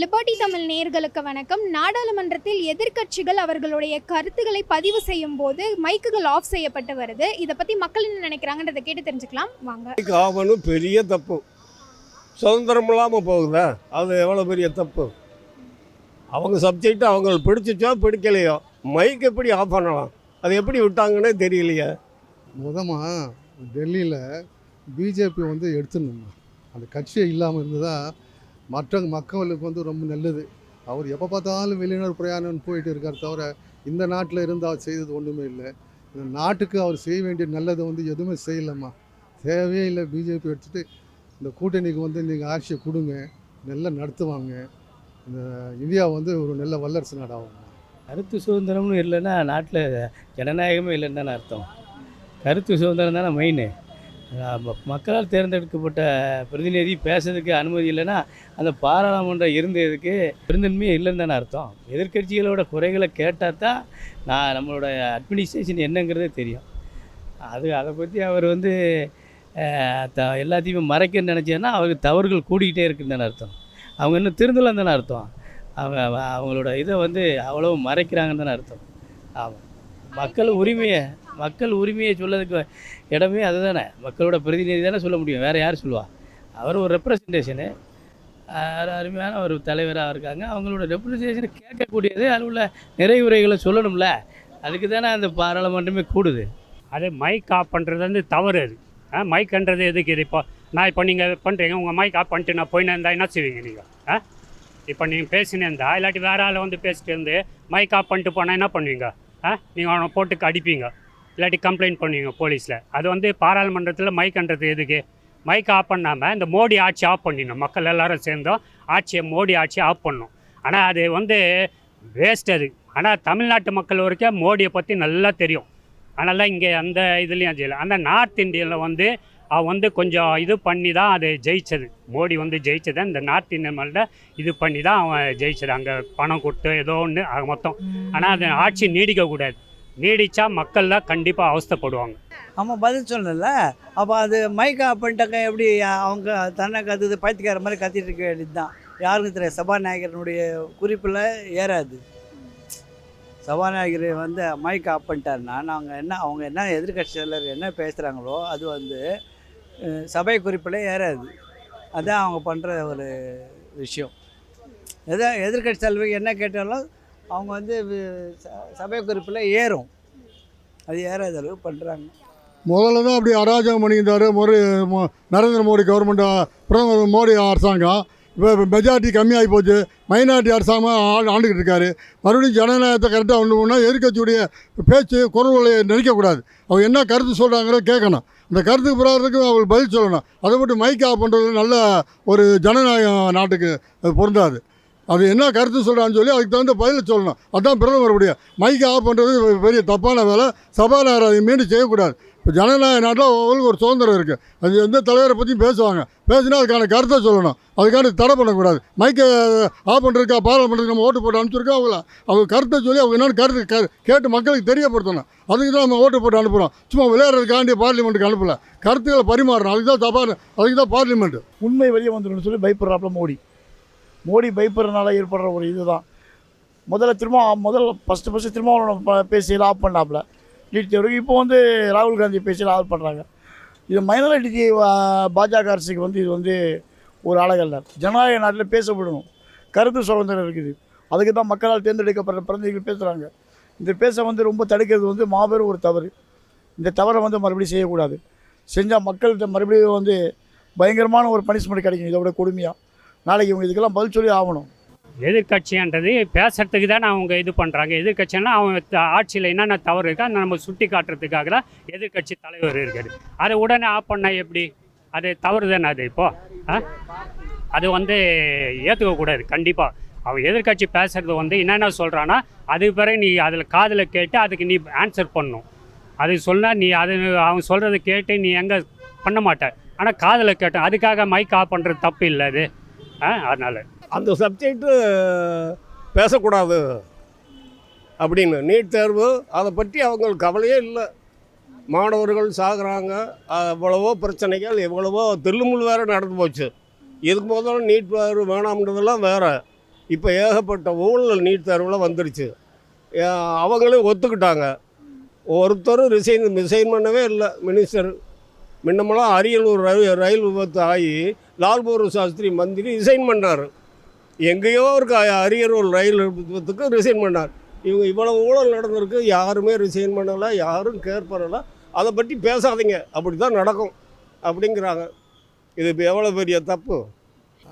Liberty Tamil நேயர்களுக்கு வணக்கம். நாடாளுமன்றத்தில் எதிர்க்கட்சிகள் அவர்களுடைய கருத்துக்களை பதிவு செய்யும் போது மைக்குகள் ஆஃப் செய்யப்பட்டு வருது. இதை பத்தி மக்கள் என்ன நினைக்கிறாங்கன்றதை கேட்டு தெரிஞ்சுக்கலாம். வாங்க. ஆவணும் பெரிய தப்பு. சுதந்திரம் இல்லாமல் போகுதா? அது எவ்வளோ பெரிய தப்பு? அவங்க சப்ஜெக்ட் அவங்களுக்கு பிடிச்சிச்சோ பிடிக்கலையோ மைக் எப்படி ஆஃப் பண்ணலாம்? அது எப்படி விட்டாங்கன்னே தெரியலையே. முதமா டெல்லியில் பிஜேபி வந்து எடுத்துடணுமா? அந்த கட்சியே இல்லாமல் இருந்ததா மற்ற மக்களுக்கு வந்து ரொம்ப நல்லது. அவர் எப்போ பார்த்தாலும் வெளிநாடு பிரயாணம் போயிட்டு இருக்கார் தவிர இந்த நாட்டில் இருந்து அவர் செய்தது ஒன்றுமே இல்லை. இந்த நாட்டுக்கு அவர் செய்ய வேண்டிய நல்லதை வந்து எதுவுமே செய்யலம்மா. தேவையே இல்லை. பிஜேபி எடுத்துகிட்டு இந்த கூட்டணிக்கு வந்து நீங்கள் ஆட்சியை கொடுங்க. நல்லா நடத்துவாங்க. இந்த இந்தியா வந்து ஒரு நல்ல வல்லரசு நாடாகும். கருத்து சுதந்திரம்னு இல்லைன்னா நாட்டில் ஜனநாயகமே இல்லைன்னு தானே அர்த்தம். கருத்து சுதந்திரம் தானே மெயினு மக்களால் தேர்ந்தெடுக்கப்பட்ட பிரதிநிதி பேசுறதுக்கு அனுமதி இல்லைன்னா அந்த பாராளுமன்றம் இருந்ததுக்கு பெருந்தன்மையே இல்லைன்னு தானே அர்த்தம். எதிர்க்கட்சிகளோட குறைகளை கேட்டால் தான் நான் நம்மளோட அட்மினிஸ்ட்ரேஷன் என்னங்கிறதே தெரியும். அது அதை பற்றி அவர் வந்து த எல்லாத்தையுமே மறைக்க நினச்சேன்னா அவருக்கு தவறுகள் கூடிக்கிட்டே இருக்குன்னு தானே அர்த்தம். அவங்க இன்னும் திருந்தலாம் தானே அர்த்தம். அவங்க அவங்களோட இதை வந்து அவ்வளோ மறைக்கிறாங்கன்னு தானே அர்த்தம். ஆமாம் மக்கள் உரிமையை மக்கள் உரிமையை சொல்லதுக்கு இடமே அதுதானே. மக்களோட பிரதிநிதி தானே சொல்ல முடியும். வேறு யார் சொல்லுவா? அவர் ஒரு ரெப்ரசன்டேஷனு அருமையான ஒரு தலைவராக இருக்காங்க. அவங்களோட ரெப்ரசன்டேஷனை கேட்கக்கூடியது அதில் உள்ள நிறைவுரைகளை சொல்லணும்ல. அதுக்கு தானே அந்த பாராளுமன்றமே கூடுது. அது மைக் ஆஃப் பண்ணுறது வந்து தவறு அது. ஆ மைக்ன்றது எதுக்கு இது? இப்போ நான் இப்போ நீங்கள் பண்ணுறீங்க உங்கள் மைக் ஆஃப் பண்ணிட்டு நான் போயின்னு இருந்தால் என்ன செய்வீங்க நீங்கள் ஆ இப்போ நீங்கள் பேசினே இருந்தா இல்லாட்டி வேறு ஆள் வந்து பேசிட்டு இருந்து மைக் ஆஃப் பண்ணிட்டு போனால் என்ன பண்ணுவீங்க? ஆ நீங்கள் அவனை போட்டு அடிப்பீங்க. இல்லாட்டி கம்ப்ளைண்ட் பண்ணுவீங்க போலீஸில். அது வந்து பாராளுமன்றத்தில் மைக்ன்றது எதுக்கு? மைக் ஆஃப் பண்ணாமல் இந்த மோடி ஆட்சி ஆஃப் பண்ணிடணும். மக்கள் எல்லாரும் சேர்ந்தோம். ஆட்சியை மோடி ஆட்சி ஆஃப் பண்ணணும். ஆனால் அது வந்து வேஸ்ட் அது. ஆனால் தமிழ்நாட்டு மக்கள் வரைக்கும் மோடியை பற்றி நல்லா தெரியும். அதனால் இங்கே அந்த இதுலேயும் செய்யலை அந்த நார்த் இந்தியாவில் வந்து அவன் வந்து கொஞ்சம் இது பண்ணி தான் அது ஜெயிச்சது. மோடி வந்து ஜெயித்தது இந்த நார்த் இந்தியன் இது பண்ணி தான் அவன் ஜெயிச்சது. அங்கே பணம் கொடுத்து ஏதோ ஒன்று ஆக மொத்தம். ஆனால் அது ஆட்சி நீடிக்கக்கூடாது. நீடிச்சா மக்கள்லாம் கண்டிப்பாக அவஸ்தப்படுவாங்க. ஆமாம் பதில் சொல்லல. அப்போ அது மைக் ஆஃப் பண்ணிட்டாக்க எப்படி அவங்க தன்னை கத்துது பைத்தியக்கார மாதிரி கத்திட்டு இருக்க வேண்டியது தான் யாருக்கும் தெரியாது சபாநாயகரனுடைய குறிப்பில் ஏறாது. சபாநாயகர் வந்து மைக் ஆஃப் பண்ணிட்டாருன்னா நாங்கள் என்ன அவங்க என்ன எதிர்கட்சியில் என்ன பேசுகிறாங்களோ அது வந்து சபை குறிப்பில் ஏறாது. அதுதான் அவங்க பண்ணுற ஒரு விஷயம். எதை எதிர்கட்சி செலவு என்ன கேட்டாலும் அவங்க வந்து ச- சபை குறிப்பில் ஏறும். அது ஏறாத அளவு பண்ணுறாங்க முதல்ல தான் அப்படி அராஜகம் பண்ணியிருந்தார். மோடி நரேந்திர மோடி கவர்மெண்ட் பிரதமர் மோடி அரசாங்கம். இப்போ மெஜாரிட்டி கம்மியாகி போச்சு. மைனாரிட்டி அரசாங்கம் ஆண்டு ஆண்டுக்கிட்டு இருக்காரு. மறுபடியும் ஜனநாயகத்தை கரெக்டாக ஒன்று ஒன்றா எதிர்க்கட்சியுடைய பேச்சு குரல்களை நினைக்கக்கூடாது அவங்க என்ன கருத்து சொல்கிறாங்கிறத கேட்கணும். அந்த கருத்துக்கு பிறகு அவங்களுக்கு பதில் சொல்லணும். அதை மட்டும் மைக் ஆஃப் பண்ணுறது நல்ல ஒரு ஜனநாயகம் நாட்டுக்கு பொருந்தாது. அது என்ன கருத்து சொல்கிறான்னு சொல்லி அதுக்கு தகுந்த பதில் சொல்லணும். அதுதான் பிரதமருடைய மைக்கை ஆஃப் பண்ணுறது பெரிய தப்பான வேலை. சபாநாயகர் அதை மீண்டும் செய்யக்கூடாது. இப்போ ஜனநாயக நாட்டில் அவங்களுக்கு ஒரு சுதந்திரம் இருக்குது அது எந்த தலைவரை பற்றியும் பேசுவாங்க. பேசினா அதுக்கான கருத்தை சொல்லணும். அதுக்கான தடை பண்ணக்கூடாது. மைக்கை ஆஃப் பண்ணுறதுக்கா பாராளுமன்றத்துக்கு நம்ம ஓட்டு போட்டு அனுப்பிச்சிருக்கோம் அவங்கள. அவங்க கருத்தை சொல்லி அவங்க என்னென்னு கருத்து க கேட்டு மக்களுக்கு தெரியப்படுத்தணும். அதுக்கு தான் நம்ம ஓட்டு போட்டு அனுப்புகிறோம் சும்மா விளையாடுறதுக்காண்டி பார்லிமெண்ட்டுக்கு அனுப்பலை. கருத்துக்களை பரிமாறணும். அதுக்கு தான் சபா அதுக்கு தான் பார்லிமெண்ட் உண்மை வெளியே வந்துடும் சொல்லி பயப்படுறாப்புல மோடி. மோடி பயப்படுறதுனால ஏற்படுற ஒரு இதுதான். முதல்ல திரும்ப முதல்ல ஃபஸ்ட்டு ஃபஸ்ட்டு திருமாவளவன் பேசியில் ஆஃப் பண்ணாப்புல. நீட் தேர்வுக்கு இப்போ வந்து ராகுல் காந்தி பேசியில் ஆஃப் பண்ணுறாங்க இது மைனாரிட்டி பாஜக அரசுக்கு வந்து இது வந்து ஒரு அழகல்ல. ஜனநாயக நாட்டில் பேசப்படணும். கருத்து சுதந்திரம் இருக்குது. அதுக்கு தான் மக்களால் தேர்ந்தெடுக்கப்படுற பிரதிநிதிகள் பேசுகிறாங்க இந்த பேச வந்து ரொம்ப தடுக்கிறது வந்து மாபெரும் ஒரு தவறு. இந்த தவறை வந்து மறுபடியும் செய்யக்கூடாது. செஞ்சால் மக்கள்கிட்ட மறுபடியும் வந்து பயங்கரமான ஒரு பனிஷ்மெண்ட் கிடைக்கும். இதோட கொடுமையாக நாளைக்கு இவங்க இதுக்கெல்லாம் பதில் சொல்லி ஆகணும். எதிர்கட்சின்றது பேசுறதுக்கு தானே அவங்க இது பண்ணுறாங்க எதிர்கட்சின்னா அவங்க ஆட்சியில் என்னென்ன தவறு இருக்கோ அதை நம்ம சுட்டி காட்டுறதுக்காக தான் எதிர்கட்சி தலைவர் இருக்காரு. அதை உடனே ஆஃப் பண்ணால் எப்படி? அது தவறு தானே அது இப்போது ஆ? அது வந்து ஏற்றுக்கக்கூடாது கண்டிப்பாக அவன் எதிர்கட்சி பேசுறது வந்து என்னென்ன சொல்கிறான்னா அதுக்கு பிறகு நீ அதில் காதில் கேட்டு அதுக்கு நீ ஆன்சர் பண்ணும் அது சொன்னால் நீ அது அவன் சொல்கிறத கேட்டு நீ எங்கே பண்ண மாட்ட. ஆனால் காதில் கேட்டேன் அதுக்காக மைக் ஆஃப் பண்ணுறது தப்பு இல்லை அது. ஆ அதனால். அந்த சப்ஜெக்ட்டு பேசக்கூடாது அப்படின்னு நீட் தேர்வு அதை பற்றி அவங்களுக்கு கவலையே இல்லை. மாணவர்கள் சாகுறாங்க எவ்வளவோ பிரச்சனைகள் எவ்வளவோ தில்லுமுள் வேறு நடந்து போச்சு. இதுக்கு முதல்ல நீட் தேர்வு வேணாம்ன்றதெல்லாம் வேறு. இப்போ ஏகப்பட்ட ஊழல் நீட் தேர்வில் வந்துருச்சு. ஏ- அவங்களும் ஒத்துக்கிட்டாங்க. ஒருத்தரும் ரிசைன் ரிசைன் பண்ணவே இல்லை. மினிஸ்டர் முன்னமெல்லாம் அரியலூர் ரயில் ரயில் விபத்து ஆகி லால்பூர் சாஸ்திரி மந்திரி ரிசைன் பண்ணார் எங்கேயோ இருக்க அரியலூர் ரயில் விபத்துக்கு ரிசைன் பண்ணார். இவங்க இவ்வளோ ஊழல் நடந்திருக்கு யாருமே ரிசைன் பண்ணலை யாரும் கேர் பண்ணலை. அதை பற்றி பேசாதீங்க அப்படி தான் நடக்கும் அப்படிங்கிறாங்க. இது இப்போ எவ்வளோ பெரிய தப்பு?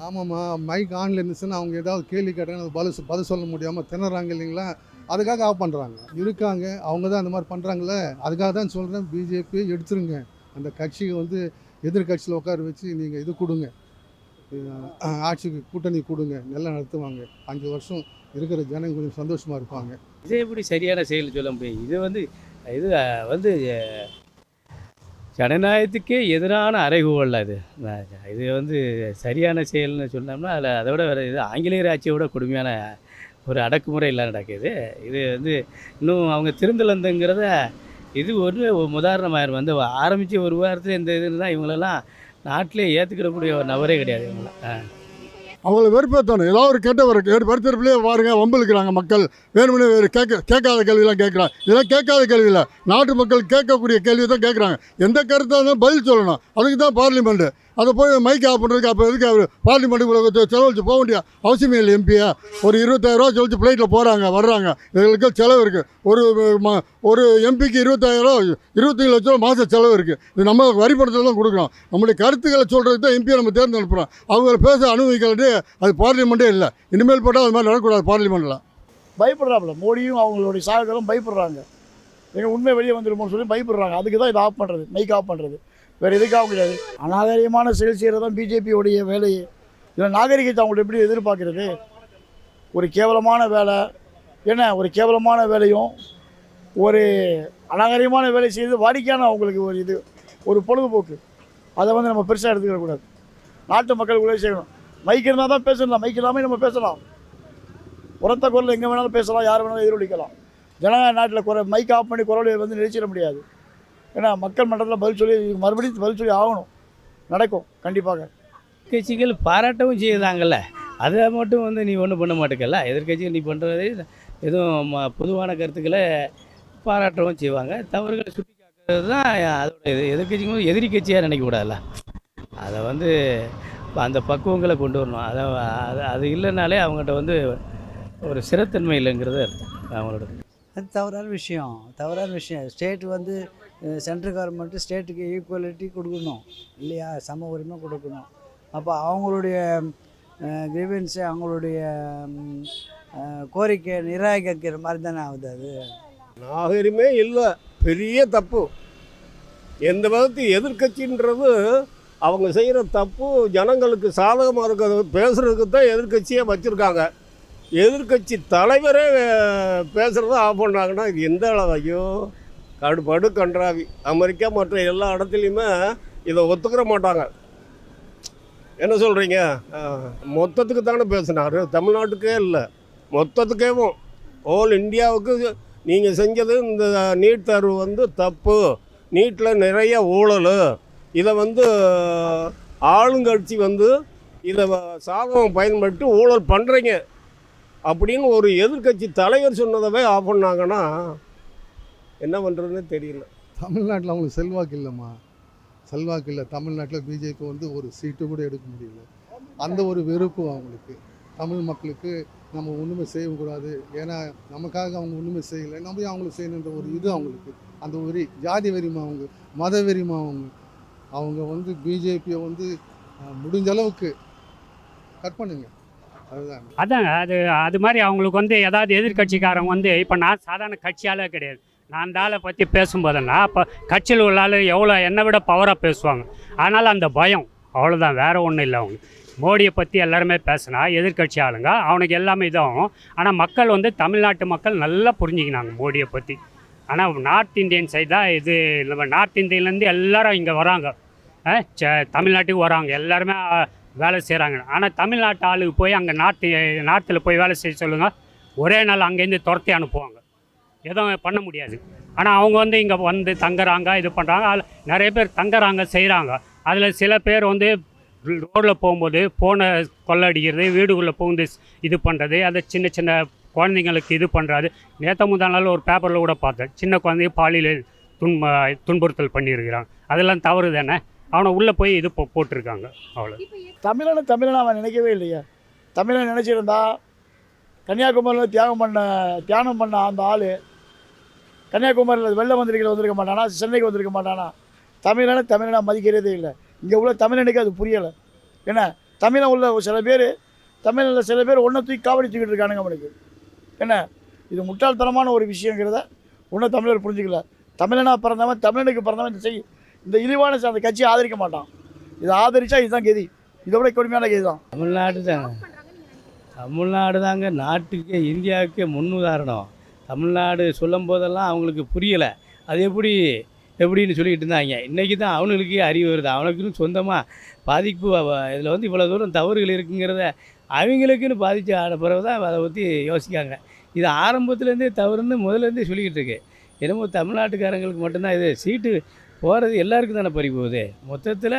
ஆமாம்மா மைக் ஆன்ல இருந்துச்சுன்னா அவங்க ஏதாவது கேள்வி கேட்டாங்கன்னா அது பதில் பதில் சொல்ல முடியாமல் திணறாங்க இல்லைங்களா? அதுக்காக ஆஃப் பண்ணுறாங்க இருக்காங்க அவங்க தான் அந்த மாதிரி பண்ணுறாங்களே அதுக்காக தான் சொல்கிறேன் பிஜேபி எடுத்துருங்க. அந்த கட்சியை வந்து எதிர்கட்சியில் உட்கார வச்சு நீங்கள் இது கொடுங்க. ஆட்சிக்கு கூட்டணி கொடுங்க. நல்லா நடத்துவாங்க. அஞ்சு வருஷம் இருக்கிற ஜனங்க கொஞ்சம் சந்தோஷமாக இருப்பாங்க. இது எப்படி சரியான செயல் சொல்ல முடியும்? இது வந்து இது வந்து ஜனநாயகத்துக்கே எதிரான அறைகூவல் அது. இது வந்து சரியான செயல்னு சொன்னோம்னா அதில் அதை விட வேறு இது ஆங்கிலேயர் ஆட்சியை விட கொடுமையான ஒரு அடக்குமுறை எல்லாம் நடக்குது. இது வந்து இன்னும் அவங்க திருந்தலந்துங்கிறத இது ஒரு உதாரணமாக வந்து ஆரம்பித்து ஒரு வாரத்தில் இந்த இது தான் இவங்களெல்லாம் நாட்டிலே ஏற்றுக்கிடக்கூடிய ஒரு நபரே கிடையாது இவங்களாம் ஆ. அவங்கள வெறுப்பேற்றணும் ஏதோ ஒரு கெட்ட ஒரு வருத்தப்பிலே பாருங்கள் வம்பிழுக்கிறாங்க மக்கள். வேணும்னே வேறு கேட்க கேட்காத கேள்விலாம் கேட்குறாங்க. இதெல்லாம் கேட்காத கேள்வி இல்லை நாட்டு மக்கள் கேட்கக்கூடிய கேள்வி தான் கேட்குறாங்க. எந்த கருத்தாக இருந்தாலும் பதில் சொல்லணும். அதுக்கு தான் பார்லிமெண்ட்டு அதை போய் மைக் ஆஃப் பண்ணுறதுக்கு அப்போ எதுக்கு அவர்? பார்லிமெண்ட்டுக்குள்ள செலவழிச்சு போக வேண்டிய அவசியமே இல்லை எம்பியை ஒரு இருபத்தாயிரரூவா செலவழிச்சு ஃப்ளைட்டில் போகிறாங்க வர்றாங்க. எங்களுக்கு செலவு இருக்குது ஒரு ம- ஒரு எம்பிக்கு இருபத்தாயிரரூவா இருபத்தஞ்சு லட்ச ரூபா மாத செலவு இருக்குது இது நம்ம வரி தான் கொடுக்குறோம் நம்மளுடைய கருத்துக்களை சொல்கிறதுக்கு தான் எம்பியை நம்ம தேர்ந்தெடுப்புறோம் அவங்கள பேச அனுமதிக்கிறது அது பார்லிமெண்ட்டே இல்லை. இனிமேல் போட்டால் அது மாதிரி நடக்கக்கூடாது பார்லிமெண்ட்டில் பயப்படுறாப்புல. மோடியும் அவங்களுடைய சாயங்களும் பயப்படுறாங்க. எங்கள் உண்மை வெளியே வந்துடுமோன்னு சொல்லி பயப்படுறாங்க. அதுக்கு தான் இதை ஆஃப் பண்ணுறது மைக் ஆஃப் பண்ணுறது வேறு எதுக்காக கிடையாது அநாகரிகமான செயல் செய்கிறது தான் பிஜேபியோடைய வேலையே இதில் நாகரிகத்தை அவங்கள்ட்ட எப்படி எதிர்பார்க்குறது? ஒரு கேவலமான வேலை என்ன ஒரு கேவலமான வேலையும் ஒரு அநாகரிகமான வேலை செய்து வாடிக்கையான அவங்களுக்கு ஒரு இது ஒரு பொழுதுபோக்கு. அதை வந்து நம்ம பெருசாக எடுத்துக்கிடக்கூடாது நாட்டு மக்களுக்கு உதவி செய்யணும். மைக் இருந்தால் தான் பேசலாம். மைக் இல்லாமல் நம்ம பேசலாம். உரத்த குரல் எங்கே வேணாலும் பேசலாம். யார் வேணாலும் எதிரொலிக்கலாம். ஜனநாயக நாட்டில் குறை மைக் ஆஃப் பண்ணி குரலை வந்து நினைச்சிட முடியாது. ஏன்னா மக்கள் மன்றத்தில் பதில் சொல்லி மறுபடியும் பதில் சொல்லி ஆகணும். நடக்கும் கண்டிப்பாக. எதிர்க்கட்சிகள் பாராட்டவும் செய்யுதாங்கல்ல அதை மட்டும் வந்து நீ ஒன்றும் பண்ண மாட்டேங்கல்ல? எதிர்க்கட்சிகள் நீ பண்ணுறது எதுவும் ம- பொதுவான கருத்துக்களை பாராட்டவும் செய்வாங்க. தவறுகளை சுட்டி காக்கிறது தான் அதோட இது எதிர்க்கட்சிக்கும் எதிரி கட்சியாக நினைக்கக்கூடாதுல்ல அதை வந்து இப்ப அந்த பக்குவங்களை கொண்டு வரணும். அதை அது அது இல்லைனாலே அவங்ககிட்ட வந்து ஒரு சிறத்தன்மை இல்லைங்கிறது அர்த்தம். அவங்களோட அது தவறான விஷயம். தவறான விஷயம். ஸ்டேட் வந்து சென்ட்ரல் கவர்மெண்ட்டு ஸ்டேட்டுக்கு ஈக்குவலிட்டி கொடுக்கணும். இல்லையா? சம உரிமை கொடுக்கணும். அப்போ அவங்களுடைய கிரீவன்ஸு அவங்களுடைய கோரிக்கை நிராகரிக்கிற மாதிரி தானே ஆகுது அது? நாகரிகமே இல்லை. பெரிய தப்பு. எந்த விதத்து எதிர்க்கட்சின்றது அவங்க செய்கிற தப்பு ஜனங்களுக்கு சாதகமாக இருக்கிறது பேசுகிறதுக்கு தான் எதிர்க்கட்சியே வச்சுருக்காங்க. எதிர்க்கட்சி தலைவரே பேசுகிறத ஆஃப் பண்ணாங்கன்னா இது எந்த அளவையும் ஐயோ கடுபடு கன்றாவி. அமெரிக்கா மற்ற எல்லா இடத்துலையுமே இதை ஒத்துக்கிற மாட்டாங்க. என்ன சொல்கிறீங்க மொத்தத்துக்கு தானே பேசினார். தமிழ்நாட்டுக்கே இல்லை. மொத்தத்துக்கேவும். ஹோல் இந்தியாவுக்கு நீங்கள் செஞ்சது இந்த நீட் தேர்வு வந்து தப்பு. நீட்டில் நிறைய ஊழல். இதை வந்து ஆளுங்கட்சி வந்து இதை சாதகம் பயன்படுத்தி ஊழல் பண்ணுறீங்க அப்படின்னு ஒரு எதிர்க்கட்சி தலைவர் சொன்னதவே ஆஃப் பண்ணாங்கன்னா என்ன பண்ணுறதுன்னு தெரியல. தமிழ்நாட்டில் அவங்களுக்கு செல்வாக்கு இல்லைம்மா. செல்வாக்கு இல்லை. தமிழ்நாட்டில் பிஜேபி வந்து ஒரு சீட்டு கூட எடுக்க முடியல. அந்த ஒரு வெறுப்பு அவங்களுக்கு. தமிழ் மக்களுக்கு நம்ம ஒன்றுமே செய்யக்கூடாது. ஏன்னா நமக்காக அவங்க ஒன்றுமே செய்யலை. நம்ம ஏன் அவங்களுக்கு செய்யணுன்ற ஒரு இது அவங்களுக்கு. அந்த வெறி ஜாதி வெறிமா அவங்க மத வெறிமா அவங்க. அவங்க வந்து பிஜேபியை வந்து முடிஞ்ச அளவுக்கு கட் பண்ணுங்க. அதுதான். அதாங்க. அது அது மாதிரி அவங்களுக்கு வந்து ஏதாவது எதிர்க்கட்சிக்காரங்க வந்து இப்போ நான் சாதாரண கட்சியாலே கிடையாது. நான் அந்த ஆளை பற்றி பேசும்போதுன்னா இப்போ கட்சியில் உள்ள ஆள் எவ்வளோ என்னை விட பவராக பேசுவாங்க. அதனால் அந்த பயம் அவ்வளோதான் வேறு ஒன்றும் இல்லை அவங்க. மோடியை பற்றி எல்லாருமே பேசினா எதிர்க்கட்சி ஆளுங்க அவனுக்கு எல்லாமே இதாகும். ஆனால் மக்கள் வந்து தமிழ்நாட்டு மக்கள் நல்லா புரிஞ்சுக்கினாங்க மோடியை பற்றி ஆனால் நார்த் இந்தியன் சைடு தான் இது நம்ம நார்த் இந்தியன்லேருந்து எல்லாரும் இங்கே வராங்க. ச- தமிழ்நாட்டுக்கு வராங்க எல்லாருமே வேலை செய்கிறாங்க ஆனால் தமிழ்நாட்டு ஆளுக்கு போய் அங்கே நார்த்து நார்த்தில் போய் வேலை செய்ய சொல்லுங்கள் ஒரே நாள் அங்கேருந்து துரத்தி அனுப்புவாங்க. எதுவும் பண்ண முடியாது. ஆனால் அவங்க வந்து இங்கே வந்து தங்குறாங்க இது பண்ணுறாங்க அதில் நிறைய பேர் தங்குறாங்க செய்கிறாங்க அதில் சில பேர் வந்து ரோட்டில் போகும்போது ஃபோனை கொள்ளடிக்கிறது வீடுக்குள்ளே புகுந்து இது பண்ணுறது அதை சின்ன சின்ன குழந்தைங்களுக்கு இது பண்ணுறாரு நேற்று முந்தா நாள் ஒரு பேப்பரில் கூட பார்த்தேன். சின்ன குழந்தைய பாலியல் துன்ப துன்புறுத்தல் பண்ணியிருக்கிறான் அதெல்லாம் தவறு தானே அவனை உள்ளே போய் இது போ போட்டிருக்காங்க. அவ்வளோ தமிழனை தமிழனை அவன் நினைக்கவே இல்லையா. தமிழன் நினச்சிருந்தா கன்னியாகுமரியில் தியாகம் பண்ண தியானம் பண்ண அந்த ஆள் கன்னியாகுமரியில் வெள்ளம் வந்திருக்கிற வந்திருக்க மாட்டானா? சென்னைக்கு வந்திருக்க மாட்டானா? தமிழனை தமிழனை மதிக்கிறதே இல்லை. இங்கே உள்ள தமிழனுக்கு அது புரியலை. என்ன தமிழை உள்ள சில பேர் தமிழில் சில பேர் ஒன்றை தூக்கி காவடி தூக்கிட்டு இருக்கானுங்க அவனுக்கு. என்ன இது முட்டாள்தனமான ஒரு விஷயங்கிறத ஒன்றும் தமிழர் புரிஞ்சுக்கல. தமிழனாக பிறந்தவன் தமிழனுக்கு பிறந்தவன் இந்த செய் இந்த இழிவான அந்த கட்சியை ஆதரிக்க மாட்டான். இதை ஆதரித்தா இதுதான் கெதி. இதை விட கொடுமையான கெதி தான். தமிழ்நாடு தாங்க தமிழ்நாடு தாங்க நாட்டுக்கு இந்தியாவுக்கே முன்னுதாரணம். தமிழ்நாடு சொல்லும் போதெல்லாம் அவங்களுக்கு புரியலை. அது எப்படி எப்படின்னு சொல்லிக்கிட்டு இருந்தாங்க. இன்றைக்கி தான் அவனுக்கு அறிவு வருது. அவனுக்குன்னு சொந்தமாக பாதிப்பு இதில் வந்து இவ்வளோ தூரம் தவறுகள் இருக்குங்கிறத அவங்களுக்குன்னு பாதித்து ஆன பிறகு தான் அதை பற்றி யோசிக்காங்க இது ஆரம்பத்துலேருந்தே தவறுன்னு முதல்லேருந்தே சொல்லிக்கிட்டு இருக்கு. என்னமோ தமிழ்நாட்டுக்காரங்களுக்கு மட்டும்தான் இது சீட்டு போகிறது எல்லாருக்கும் தானே பறி போகுது. மொத்தத்தில்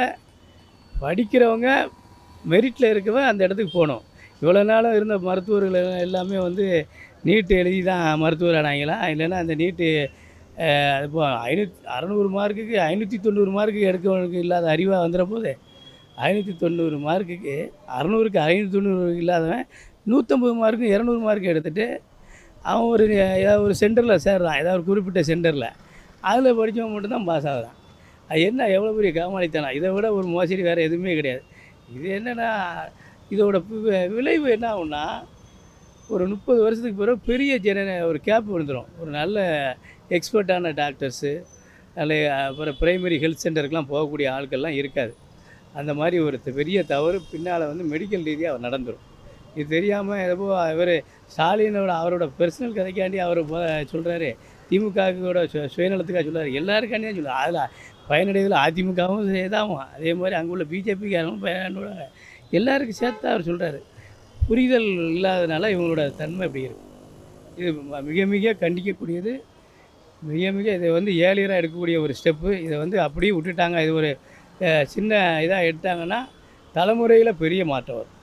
படிக்கிறவங்க மெரிட்டில் இருக்கவன் அந்த இடத்துக்கு போகணும். இவ்வளோ நாளும் இருந்த மருத்துவர்கள் எல்லாமே வந்து நீட்டு எழுதி தான் மருத்துவர் ஆனாங்களா? இல்லைன்னா அந்த நீட்டு இப்போ ஐநூற்றி அறநூறு மார்க்குக்கு ஐநூற்றி தொண்ணூறு மார்க்கு எடுக்கவனுக்கு இல்லாத அறிவாக வந்துட போது ஐநூற்றி தொண்ணூறு மார்க்குக்கு அறநூறுக்கு ஐநூற்றி தொண்ணூறு இல்லாதவன் நூற்றம்பது மார்க்கு இரநூறு மார்க் எடுத்துகிட்டு அவன் ஒரு ஏதாவது ஒரு சென்டரில் சேர்றான் ஏதாவது ஒரு குறிப்பிட்ட சென்டரில். அதில் படித்தவன் மட்டும்தான் பாஸ் ஆகுறான். அது என்ன எவ்வளோ பெரிய காமாளித்தனம்? இதை விட ஒரு மோசடி வேறு எதுவுமே கிடையாது. இது என்னென்னா இதோட விளைவு என்ன ஆகுன்னா ஒரு முப்பது வருஷத்துக்கு பிறகு பெரிய ஜென ஒரு கேப் விழுந்துடும் ஒரு நல்ல எக்ஸ்பர்ட்டான டாக்டர்ஸு நல்ல அப்புறம் பிரைமரி ஹெல்த் சென்டருக்கெலாம் போகக்கூடிய ஆட்கள்லாம் இருக்காது. அந்த மாதிரி ஒரு பெரிய தவறு பின்னால் வந்து மெடிக்கல் ரீதியாக நடந்துடும் இது தெரியாமல் எதோ இவர் ஸ்டாலினோட அவரோட பர்சனல் கதைக்காண்டி அவர் சொல்கிறாரு திமுகவோட சு சுயநலத்துக்காக சொல்கிறார் எல்லாருக்காண்டியும் சொல்லுவார் அதில் பயனடைவதில் அதிமுகவும் இதாகும் அதே மாதிரி அங்கே உள்ள பிஜேபிக்காரங்களும் பயனடைவாங்க எல்லாருக்கும் சேர்த்து அவர் சொல்கிறாரு புரிதல் இல்லாதனால இவங்களோட தன்மை இப்படி இருக்கு. இது மிக மிக கண்டிக்கக்கூடியது. மிக மிக இதை வந்து ஏழியராக எடுக்கக்கூடிய ஒரு ஸ்டெப்பு. இதை வந்து அப்படியே விட்டுட்டாங்க. இது ஒரு சின்ன இதாக எடுத்தாங்கன்னா தலைமுறையில் பெரிய மாற்றம் வரும்.